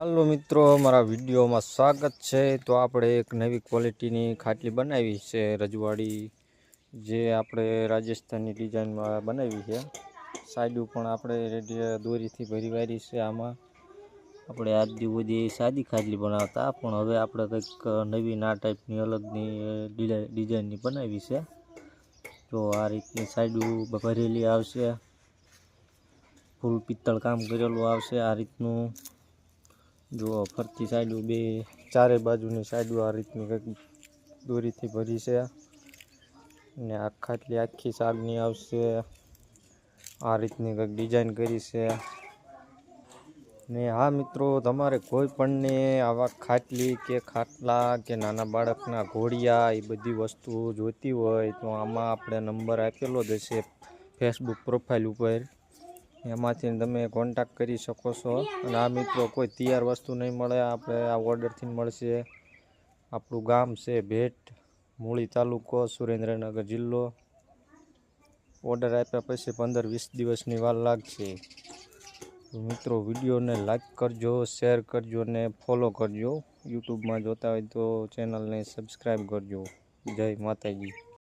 હાલો મિત્રો મારા વિડીયોમાં સ્વાગત છે. તો આપણે એક નવી ક્વોલિટીની ખાટલી બનાવી છે રજવાડી. જે આપણે રાજસ્થાનની ડિઝાઇનમાં બનાવી છે. સાઈડું પણ આપણે દોરીથી ભરી વારી છે આમાં. આપણે આજ સુધી સાદી ખાટલી બનાવતા, પણ હવે આપણે કંઈક નવી ના ટાઈપની અલગની ડિઝાઇનની બનાવી છે. તો આ રીતની સાઈડું ભરેલી આવશે. ફૂલ પિત્તળ કામ કરેલું આવશે આ રીતનું. જો ફરતી સાઈડો બે, ચારે બાજુની સાઈડો આ રીતની કંઈક દોરીથી ભરી છે. ને આ ખાટલી આખી સાગની આવશે. આ રીતની કંઈક ડિઝાઇન કરી છે. ને હા મિત્રો, તમારે કોઈ પણને આવા ખાટલી કે ખાટલા કે નાના બાળકના ઘોડિયા એ બધી વસ્તુઓ જોઈતી હોય તો આમાં આપણે નંબર આપેલો જ હશે ફેસબુક પ્રોફાઇલ ઉપર. એમાંથી તમે કોન્ટેક કરી શકો છો. અને આ મિત્રો કોઈ તૈયાર વસ્તુ નહીં મળે. આપણે આ ઓર્ડરથી મળશે. આપણું ગામ છે ભેટ, મૂળી તાલુકો, સુરેન્દ્રનગર જિલ્લો. ઓર્ડર આપ્યા પછી પંદર વીસ દિવસની વાર લાગશે. મિત્રો, વિડીયોને લાઈક કરજો શેર કરજો ને ફોલો કરજો. યુટ્યુબમાં જોતા હોય તો ચેનલને સબસ્ક્રાઈબ કરજો. જય માતાજી.